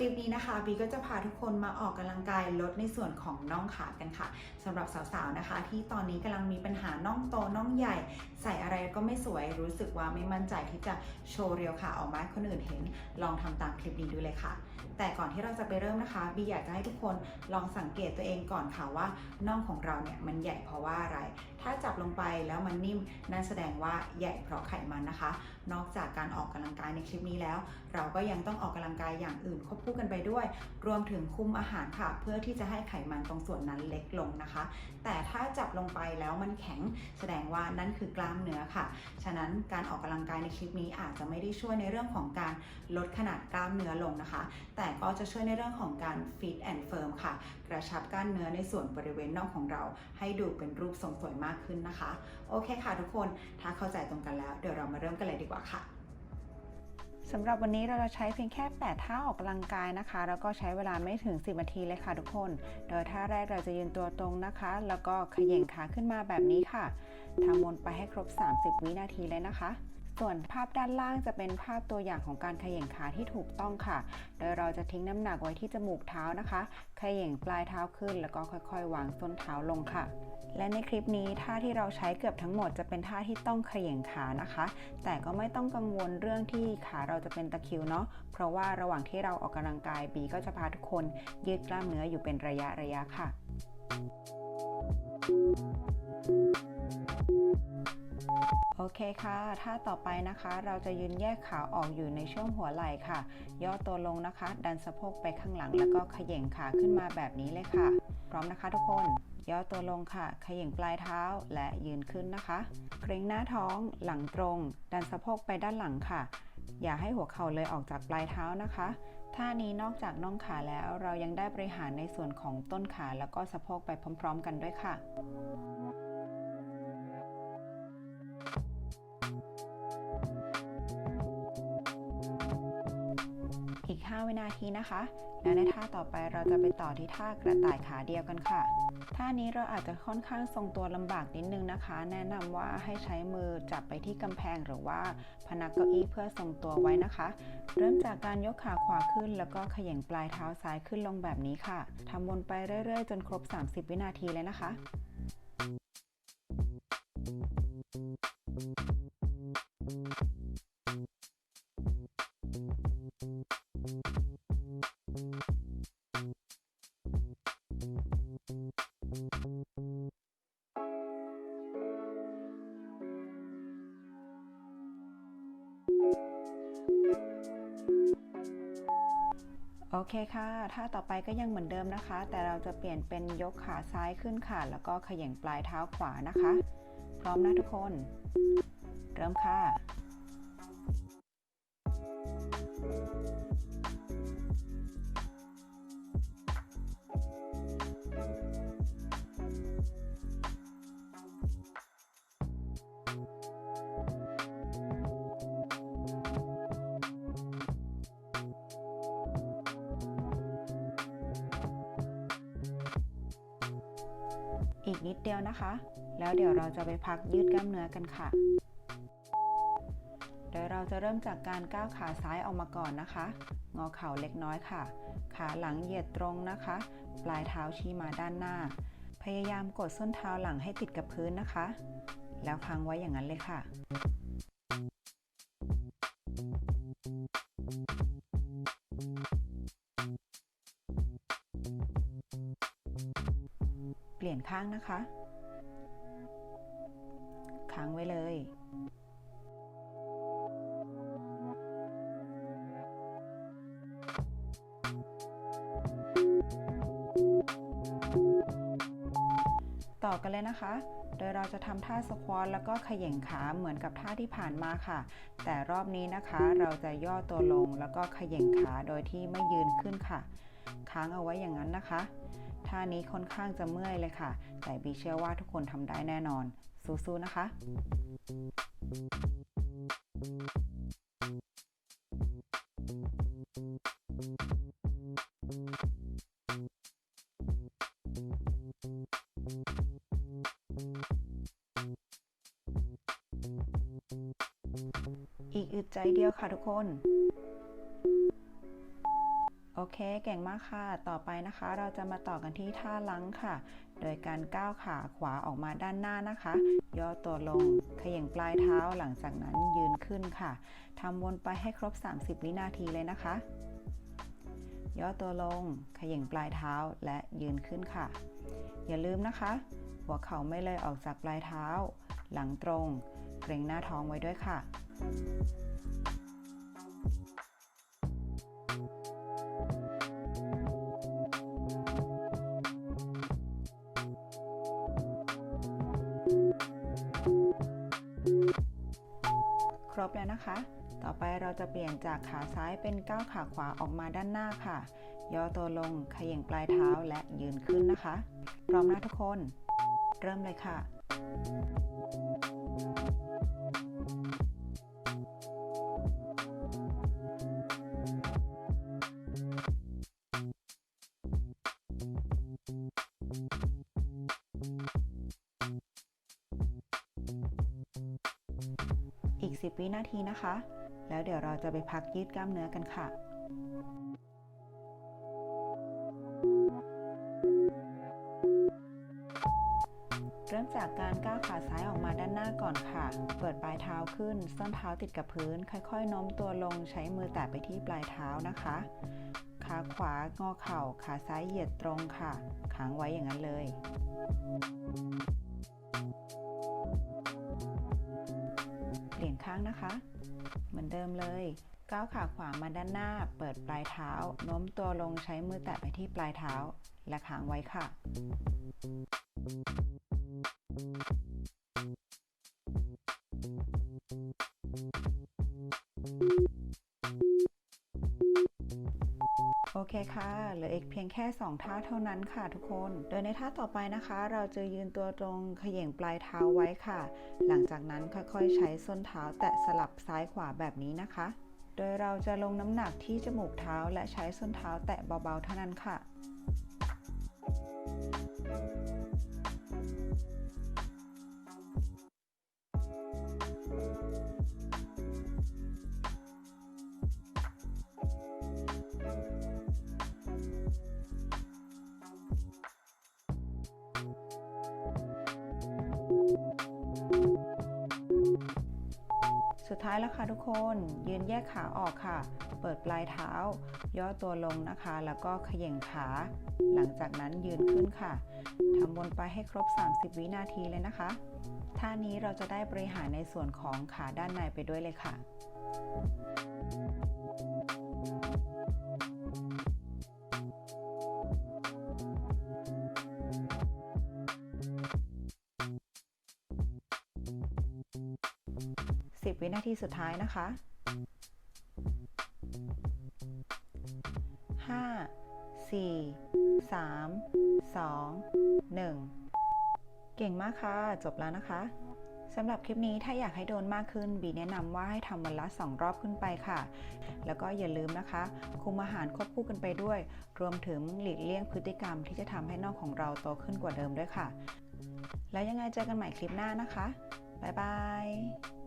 ลิปนี้นะคะบีก็จะพาทุกคนมาออกกำลังกายลดในส่วนของน่องขากันค่ะสำหรับสาวๆนะคะ ที่ตอนนี้กำลังมีปัญหาน่องโตน่องใหญ่ ใส่อะไรก็ไม่สวยรู้สึกว่าไม่มั่นใจที่จะโชว์เรียวขาออกมาให้คนอื่นเห็น ลองทำตามคลิปนี้ดูเลยค่ะ แต่ก่อนที่เราจะไปเริ่มนะคะบีอยากจะให้ทุกคนลองสังเกตตัวเองก่อนค่ะว่าน่องของเราเนี่ยมันใหญ่เพราะว่าอะไร ถ้าจับลงไปแล้วมันนิ่มนั่นแสดงว่าใหญ่เพราะไขมันนะคะ นอกจากการออกกำลังกายในคลิปนี้แล้ว เราก็ยังต้องออกกำลังกายอย่างอื่นควบคู่กันไปด้วย รวมถึงคุมอาหารค่ะ เพื่อที่จะให้ไขมันตรงส่วนนั้นเล็กลงนะคะ แต่ถ้าจับลงไปแล้วมันแข็งแสดงว่านั่นคือกล้ามเนื้อค่ะ ฉะนั้นการออกกำลังกายในคลิปนี้อาจจะไม่ได้ช่วยในเรื่องของการลดขนาดกล้ามเนื้อลงนะคะ แต่ก็จะช่วยในเรื่องของการ fit and firm ค่ะ กระชับกล้ามเนื้อในส่วนบริเวณน่องของเรา ให้ดูเป็นรูปทรงสวยมากขึ้นนะคะ โอเคค่ะทุกคน ถ้าเข้าใจตรงกันแล้ว เดี๋ยวเรามาเริ่มกันเลยดีกว่าค่ะสำหรับวันนี้เราจะใช้เพียงแค่ 8 ท่าออกกำลังกายนะคะ แล้วก็ใช้เวลาไม่ถึง 10 นาทีเลยค่ะทุกคน โดยท่าแรกเราจะยืนตัวตรงนะคะ แล้วก็เขย่งขาขึ้นมาแบบนี้ค่ะทำวนไปให้ครบ 30 วินาทีเลยนะคะ ส่วนภาพด้านล่างจะเป็นภาพตัวอย่างของการเขย่งขาที่ถูกต้องค่ะ โดยเราจะทิ้งน้ำหนักไว้ที่จมูกเท้านะคะเขย่งปลายเท้าขึ้น แล้วก็ค่อยๆ วางส้นเท้าลงค่ะ และในคลิปนี้ท่าที่เราใช้เกือบทั้งหมดจะเป็นท่าที่ต้องเขย่งขานะคะ แต่ก็ไม่ต้องกังวลเรื่องที่ขาเราจะเป็นตะคิวเนาะ เพราะว่าระหว่างที่เราออกกำลังกายบีก็จะพาทุกคนยืดกล้ามเนื้ออยู่เป็นระยะระยะค่ะ โอเคค่ะท่าต่อไปนะคะ เราจะยืนแยกขาออกอยู่ในช่วงหัวไหล่ค่ะ ย่อตัวลงนะคะ ดันสะโพกไปข้างหลังแล้วก็เขย่งขาขึ้นมาแบบนี้เลยค่ะ พร้อมนะคะทุกคน ย่อตัวลงค่ะ เขย่งปลายเท้าและยืนขึ้นนะคะ เกรงหน้าท้องหลังตรง ดันสะโพกไปด้านหลังค่ะ อย่าให้หัวเข่าเลยออกจากปลายเท้านะคะท่านี้นอกจากน่องขาแล้วเรายังได้บริหารในส่วนของต้นขาแล้วก็สะโพกไปพร้อม ๆ กันด้วยค่ะ อีก 5 วินาทีนะคะ แล้วในท่าต่อไปเราจะไปต่อที่ท่ากระต่ายขาเดียวกันค่ะ ท่านี้เราอาจจะค่อนข้างทรงตัวลำบากนิดนึงนะคะ แนะนำว่าให้ใช้มือจับไปที่กำแพงหรือว่าพนักเก้าอี้เพื่อทรงตัวไว้นะคะ เริ่มจากการยกขาขวาขึ้น แล้วก็ขย่งปลายเท้าซ้ายขึ้นลงแบบนี้ค่ะทำวนไปเรื่อยๆ จนครบ 30 วินาทีเลยนะคะ โอเคค่ะ ท่าต่อไปก็ยังเหมือนเดิมนะคะ แต่เราจะเปลี่ยนเป็นยกขาซ้ายขึ้นค่ะ แล้วก็เขย่งปลายเท้าขวานะคะ พร้อมนะทุกคน เริ่มค่ะ อีกนิดเดียวนะคะ แล้วเดี๋ยวเราจะไปพักยืดกล้ามเนื้อกันค่ะ โดยเราจะเริ่มจากการก้าวขาซ้ายออกมาก่อนนะคะ งอเข่าเล็กน้อยค่ะ ขาหลังเหยียดตรงนะคะ ปลายเท้าชี้มาด้านหน้า พยายามกดส้นเท้าหลังให้ติดกับพื้นนะคะ แล้วค้างไว้อย่างนั้นเลยค่ะ เปลี่ยนข้างนะคะ ค้างไว้เลย ต่อกันเลยนะคะ โดยเราจะทำท่าสควอตแล้วก็ขย่งขาเหมือนกับท่าที่ผ่านมาค่ะ แต่รอบนี้นะคะเราจะย่อตัวลงแล้วก็ขย่งขาโดยที่ไม่ยืนขึ้นค่ะ ค้างเอาไว้อย่างนั้นนะคะ ท่านี้ค่อนข้างจะเมื่อยเลยค่ะ แต่บีเชื่อว่าทุกคนทำได้แน่นอน สู้ๆ นะคะอีกอึดใจเดียวค่ะทุกคน โอเค เก่งมากค่ะ ต่อไปนะคะ เราจะมาต่อกันที่ท่าลังค่ะ โดยการก้าวขาขวาออกมาด้านหน้านะคะ ย่อตัวลงเขย่งปลายเท้าหลังจากนั้นยืนขึ้นค่ะทำวนไปให้ครบ 30 วินาทีเลยนะคะ ย่อตัวลงเขย่งปลายเท้าและยืนขึ้นค่ะ อย่าลืมนะคะ หัวเข่าไม่เลยออกจากปลายเท้า หลังตรง เกรงหน้าท้องไว้ด้วยค่ะ รบแล้วนะคะ ต่อไปเราจะเปลี่ยนจากขาซ้ายเป็นก้าวขาขวาออกมาด้านหน้าค่ะ ย่อตัวลงขย่งปลายเท้าและยืนขึ้นนะคะ พร้อมนะทุกคน เริ่มเลยค่ะ อีก10วินาทีนะคะ แล้วเดี๋ยวเราจะไปพักยืดกล้ามเนื้อกันค่ะเริ่มจากการก้าวขาซ้ายออกมาด้านหน้าก่อนค่ะ เปิดปลายเท้าขึ้น ส้นเท้าติดกับพื้น ค่อยๆโน้มตัวลง ใช้มือแตะไปที่ปลายเท้านะคะ ขาขวางอเข่า ขาซ้ายเหยียดตรงค่ะ ค้างไว้อย่างนั้นเลย เปลี่ยนข้างนะคะ เหมือนเดิมเลย ก้าวขาขวามาด้านหน้า เปิดปลายเท้า โน้มตัวลงใช้มือแตะไปที่ปลายเท้า และค้างไว้ค่ะ คค่ะ เหลืออีกเพียงแค่ 2 ท่าเท่านั้นค่ะทุกคน โดยในท่าต่อไปนะคะ เราจะยืนตัวตรงเขย่งปลายเท้าไว้ค่ะ หลังจากนั้นค่อยๆ ใช้ส้นเท้าแตะสลับซ้ายขวาแบบนี้นะคะ โดยเราจะลงน้ำหนักที่จมูกเท้าและใช้ส้นเท้าแตะเบาๆเท่านั้นค่ะ สุดท้ายแล้วค่ะทุกคน ยืนแยกขาออกค่ะ เปิดปลายเท้า ย่อตัวลงนะคะ แล้วก็เขย่งขา หลังจากนั้นยืนขึ้นค่ะทำวนไปให้ครบ 30 วินาทีเลยนะคะ ท่านี้เราจะได้บริหารในส่วนของขาด้านในไปด้วยเลยค่ะ วินาทีสุดท้ายนะคะ 5 4 3 2 1 เก่งมากค่ะ จบแล้วนะคะสำหรับคลิปนี้ถ้าอยากให้โดนมากขึ้น บีแนะนำว่าให้ทำวันละ 2 รอบขึ้นไปค่ะ แล้วก็อย่าลืมนะคะ คุมอาหารควบคู่กันไปด้วย รวมถึงหลีกเลี่ยงพฤติกรรมที่จะทำให้น่องของเราโตขึ้นกว่าเดิมด้วยค่ะ แล้วยังไงเจอกันใหม่คลิปหน้านะคะ บ๊ายบาย